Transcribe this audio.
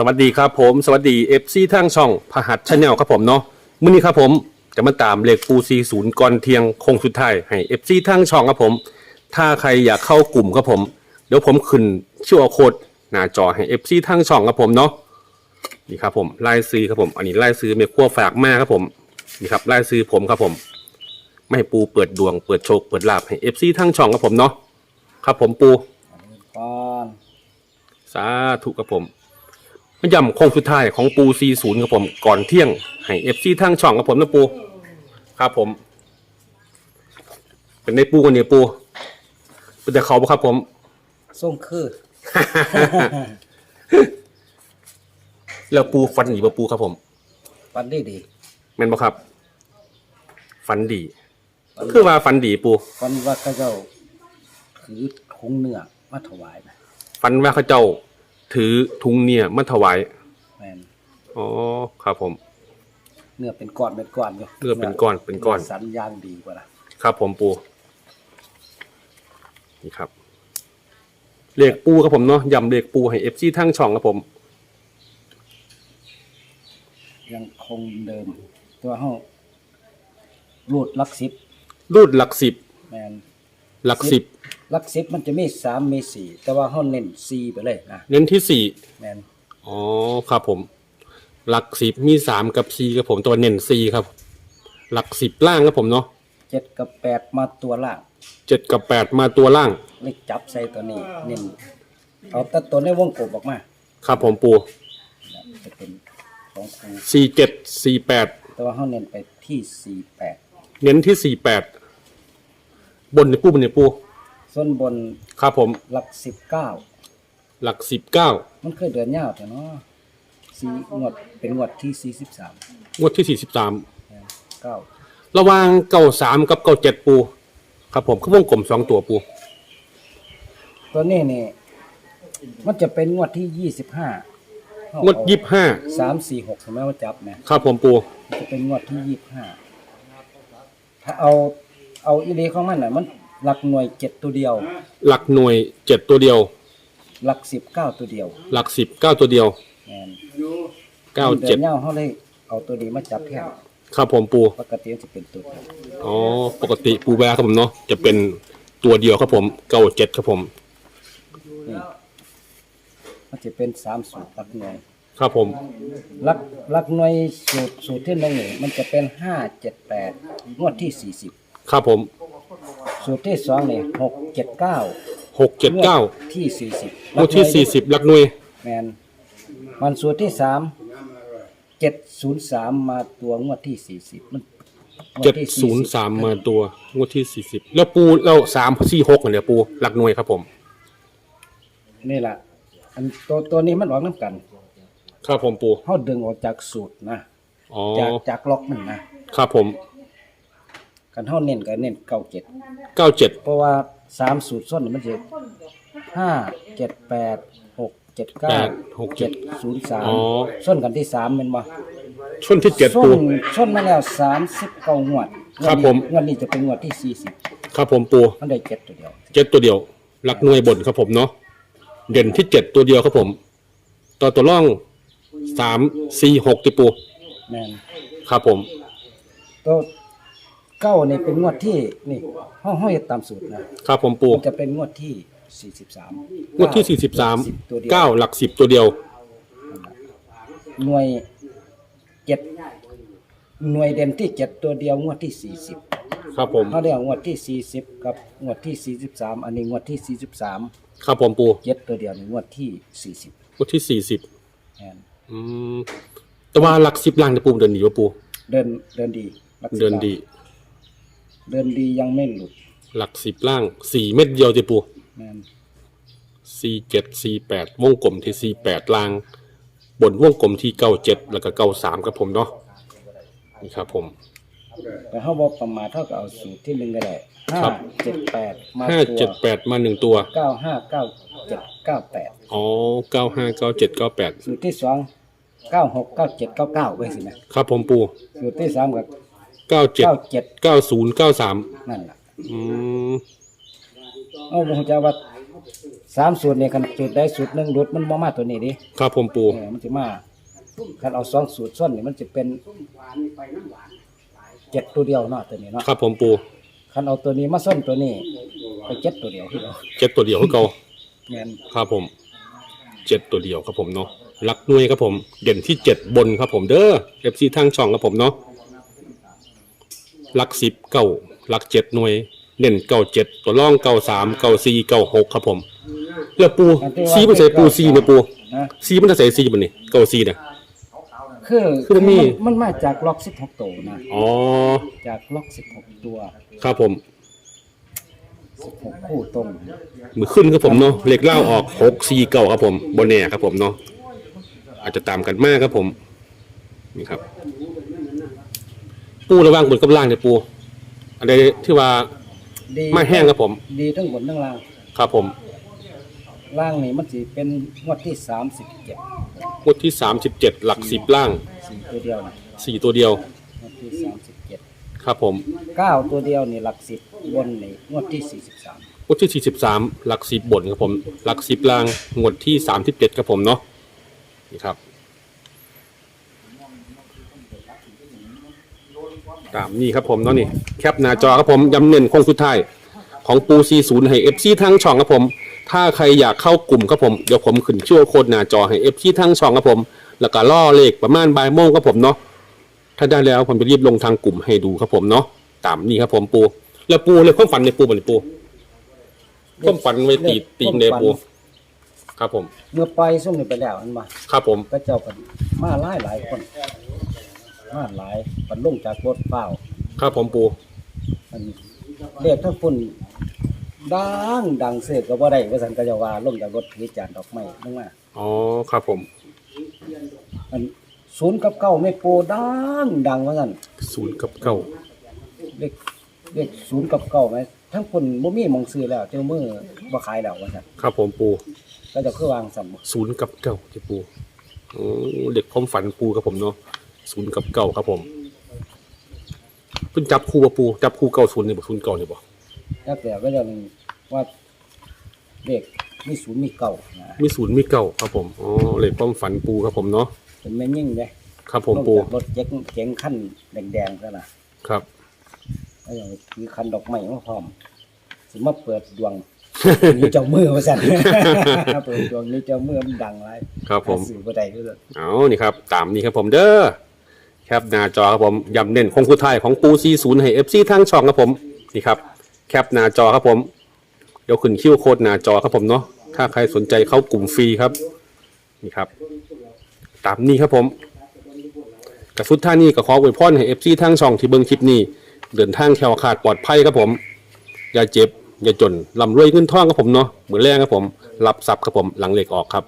สวัสดีครับผมสวัสดีเอฟซีทางช่องพหัสชาแนลครับผมเนาะมื้อนี้ครับผมจะมาตามเลขปูซีศูนย์ก่อนเที่ยงคงสุดท้ายให้เอฟซีทางช่องครับผม ถ้าใครอยากเข้ากลุ่มครับผม เดี๋ยวผมขึ้นชื่อโค้ดหน้าจอให้เอฟซีทางช่องครับผมเนาะนี่ครับผมไล่ซื้อครับผม อันนี้ไล่ซื้อเมฆขั้วฝากมาครับผมนี่ครับไล่ซื้อผมครับผม ไม่ให้ปูเปิดดวงเปิดโชคเปิดลาภให้เอฟซีทางช่องครับผมเนาะครับผมปูก่อนสาธุครับผม มาย่ำโค้งสุดท้ายของปูซีศูนย์ครับผมก่อนเที่ยงให้เอฟซีทางช่องครับผมนะปูครับผม เป็นในปูกันเนี่ยปูเป็นแต่เขาปะครับผม ส่งคือ แล้วปูฟันหนีปะปูครับผมปันได้ดีแม่นปะครับ ฟันดี คือว่าฟันดีปูปันว่าเขาเจ้าถือถุงเนื้อมาถวายนะฟันว่าเขาเจ้า ถือทุงเนี่ยมาถวายแม่นอ๋อครับผม เนื้อเป็นก้อนเป็นก้อนอยู่เนื้อเป็นก้อนเป็นก้อน สันยางดีกว่าล่ะครับผมปูนี่ครับเลขปูครับผมเนาะยำเลขปูให้เอฟซีทั้งช่องครับผม ยังคงเดิม ตัวห้องรูดหลักสิบรูดหลักสิบแม่นหลักสิบห ลักสิบมันจะมีสามมีสี่แต่ว่าห้องเน้นสี่ไปเลยนะเน้นที่สี่แม่นอ๋อครับผม หลักสิบมีสามกับสี่ครับผมตัวเน้นสี่ครับ หลักสิบล่างครับผมเนาะเจ็ดกับแปดมาตัวล่างเจ็ดกับแปดมาตัวล่างเลขจับใส่ตัวนี้เน้นเอาแต่ตัวในวงกบออกมาครับผมปูจะเป็นของครูสี่เจ็ดสี่แปดแต่ว่าห้องเน้นไปที่สี่แปดเน้นที่สี่แปดบนในปูบนในปู ส่วนบนครับผม หลักสิบเก้าหลักสิบเก้ามันเคยเดือนยาวแต่เนาะสี่งวดเป็นงวดที่สี่สิบสามงวดที่สี่สิบสามเก้าระหว่างเก้าสามกับเก้าเจ็ดปู ครับผมคือวงกลมสองตัวปู ตัวนี้นี่มันจะเป็นงวดที่ยี่สิบห้างวดยี่ห้าสามสี่หกใช่ไหมว่าจับเนี่ยครับผมปูมันจะเป็นงวดที่ยี่ห้าถ้าเอาเอาอีเลของมันน่ะมัน หลักหน่วยเจ็ดตัวเดียว หลักหน่วยเจ็ดตัวเดียว หลักสิบเก้าตัวเดียวหลักสิบเก้าตัวเดียวแม่นเก้าเดืเจ็อดนยาวเขาเลยเอาตัวนี้มาจับแทนครับผมปูปกติมันจะเป็นตัวเดียวอ๋อปกติปูแวร์ครับผมเนาะจะเป็นตัวเดียวครับผมเก้าเจ็ดครับผมนี่มันจะเป็นสามสูตรหลักหน่วยครับผมหลักหลักหน่วยสูตรสูตรที่หนึ่งนี่มันจะเป็นห้าเจ็ดแปดงวดที่สี่สิบครับผม สูตรที่สองนี่หกเจ็ดเก้าหกเจ็ดเก้าที่สี่สิบงวดที่สี่สิบหลักหน่วย แมนมันสูตรที่สามเจ็ดศูนย์สามมาตัวงวดที่สี่สิบมันงวเจ็ดที่ศูนย์40สามมาตัวงวดที่สี่สิบแล้วปูเราสามสี่หกเนี่ยปูหลักหน่วยครับผม นี่แหละอันตัวตัวนี้มันออกน้ำกันครับผมปูเขาดึงออกจากสูตรนะ อ๋อ จากจากล็อกหนึ่งนะครับผม กันเขาเน้นก็เน้นเก้าเจ็ดเก้าเจ็ดเพราะว่าสามสูตรส้นนี่มันจะห้าเจ็ดแปดหกเจ็ดแปเก้าดหกเจ็เจ็ด ดศูนย์สามอ๋อ ส้นกันที่สามเป็นบ่ช่วงที่เจ็ดส้ปู นส้นมาแล้วสามสิบเก้างวดครับผม งวดนี้จะเป็นงวดที่สี่สิบครับผมปูมันได้เจ็ดตัวเดียวเจ็ดตัวเดียวหลักหน่วยบนครับผมเนาะเด่นที่เจ็ดตัวเดียวครับผม ต่อตัวร่องสามสี่หกติปูแม่นครับผม ตัว เก้านี่เป็นงวดที่นี่ห้องห้อยตามสูตรนะครับผมปูมันจะเป็นงวดที่สี่สิบสามงวดที่สี่สิบสามตัวเดียวเก้าหลักสิบตัวเดียว หน่วยเจ็ดหน่วยเด่นที่เจ็ดตัวเดียวงวดที่สี่สิบครับผมเขาเรียกงวดที่สี่สิบกับงวดที่สี่สิบสามอันนี้งวดที่สี่สิบสามครับผมปูเจ็ดตัวเดียวในงวดที่สี่สิบงวดที่สี่สิบแม่นอืมแต่ว่าหลักสิบล่างจะปูเดินดีวะปูเดินเดินดีรักษาเดินดี เดินดียังไม่หลุดหลักสิบล่างสี่เม็ดเดียวจะปูแม่นสี่เจ็ดสี่แปดวงกลมที่สี่แปดล่าง บนวงกลมที่เก้าเจ็ดแล้วก็เก้าสามครับผมเนาะนี่ครับผม แต่เขาบอกประมาทเท่ากับเอาสูตรที่หนึ่งก็ได้ห้าครับ เจ็ดแปดมาห้าตัวเจ็ดแปดมาหนึ่งตัว เก้าห้าเก้าเจ็ดเก้าแปดอ๋อเก้าห้าเก้าเจ็ดเก้าแปดสูตรที่สองเก้าหกเก้าเจ็ดเก้าเก้าไว้สินะครับผมปูสูตรที่สามกับ เก้าเจ็ดเก้าเจ็ดเก้าศูนย์เก้าสามนั่นแหละอืมเอาผมจะว่าสสามสูตรเนี่ยคันสูตรใดสูตรหนึ่งรุดมันบ่มาตัวนี้ดิครับผมปูเออมันจะมาคันเอาสองสูตรส้นนี่มันจะเป็นเจ็ดตัวเดียวเนาะตัวนี้เนาะครับผมปูคันเอาตัวนี้มาส้นตัวนี้ไปเจ็ดตัวเดียวที่เราเจ็ดตัวเดียวคือเก่าเงินครับผมเจ็ดตัวเดียวครับผมเนาะหลักหน่วยครับผม เด่นที่เจ็ดบนครับผมเด้อเอฟซีทางช่องครับผมเนาะห ลักสิบเก้าหลักเจ็ดหน่วยเด่นเก้าเจ็ดตัวร่องเก้าสามเก้าสี่เก้าหกครับผม แล้วปูซีมันใส่ปูซีเนี่ยปูนะซีมันจะใส่ซีมันนี่เก้าซีเนี่ย คือคือมันมี มันมาจากล็อกสิบหกตัวนะ อ๋อจากล็อกสิบหกตัวครับผม สิบหกคู่ตรงมือขึ้นครับผมเนาะเหล็กเล่าออกหกซีเก้าครับผมบนแน่ครับผมเนาะอาจจะตามกันมากครับผม นี่ครับ ปูระหว่างบนกับล่างเนี่ยปูอะไรที่ว่าดีไม่แห้งครับผม ดีทั้งบนทั้งล่าง ครับผมล่างนี่มันสิเป็นงวดที่สามสิบเจ็ดงวดที่สามสิบเจ็ดหลักสิบล่างสี่ตัวเดียวนะสี่ตัวเดียว งวดที่สามสิบเจ็ดครับผมเก้าตัวเดียวนี่หลักสิบบนนี่งวดที่สี่สิบสามงวดที่สี่สิบสามหลักสิบบนครับผม หลักสิบล่างงวดที่สามสิบเจ็ดครับผมเนาะนี่ครับ ตามนี่ครับผมเนาะนี่แคปหน้าจอครับผมย้ำเน้นโค้งสุดท้ายของปูซีศูนย์ให้เอฟซีทั้งช่องครับผม ถ้าใครอยากเข้ากลุ่มครับผมเดี๋ยวผมขึ้นชื่อโค้ดหน้าจอให้เอฟซีทั้งช่องครับผม แล้วก็ล่อเลขประมาณบ่ายโมงครับผมเนาะถ้าได้แล้วผมจะรีบลงทางกลุ่มให้ดูครับผมเนาะตามนี่ครับผมปู แล้วปูเลยความฝันในปูเหมือนปูความฝันไว้ตีตีในปู ครับผม เมื่อปล่อยซุ่มนี่ไปแล้วมันมาครับผมพระเจ้ากันมาหลายหลายคน มาหลายปันลงจากรถเปล่าครับผมปูมันเรียกทั้งปุ่นดังดังเสือกก็บ่ได้ว่าสันก็จะว่าลงจากรถถือจานดอกไม้ลงมาอ๋อครับผมมันศูนย์กับเก้าไม่โปรดังดังว่าสันศูนย์กับเก้าเรียกเรียกศูนย์กับเก้าไหมทั้งปุ่นบ่มีหมองซื้อแล้วเจ้ามือบ่ขายแล้วว่าสันครับผมปูก็จะคือวางสัมศูนย์กับเก้าที่ปูโอ้เด็กความฝันปูครับผมเนาะ ศูนย์กับเก้าครับผมเพิ่นจับคู่บ่ปูจับคู่เก้าศูนย์นี่บ่ศูนย์เก้านี่บ่แล้วแต่ก็จะว่าเด็กมีศูนย์มีเก้านะมีศูนย์มีเก้าครับผมอ๋อเลขความฝันปูครับผมเนาะเป็นแม่ยิ่งเด้ครับผมลงปูจากรถเจ๊งเจ๊งขั้นแดงๆซะนะครับ แล้วอย่างมีคันดอกไม้มาพร้อมสิมาเปิดดวง นี่เจ้ามือว่าซั่น เปิดดวงนี่เจ้ามือมันดังหลายครับผมหาสื่อบ่ได้คือกันเอานี่ครับ ตามนี้ครับผมเด้อ แคปหน้าจอครับผมย้ำเน้นคงคุดท้ายของปูซีศูนย์ให้เอฟซีทางช่องครับผมนี่ครับแคปหน้าจอครับผมเดี๋ยวขึ้นคิวโค้ดหน้าจอครับผมเนาะถ้าใครสนใจเข้ากลุ่มฟรีครับนี่ครับ ตามนี้ครับผมกระสุดท่านี้ก็ขออวยพรให้เอฟซีทางช่องที่เบิ่งคลิปนี้ เดินทางแคล้วคาดปลอดภัยครับผม อย่าเจ็บ อย่าจนลำรวยเงินทองครับผมเนาะเหมือนแรงครับผมรับทรัพย์ครับผมหลังเหล็กออกครับ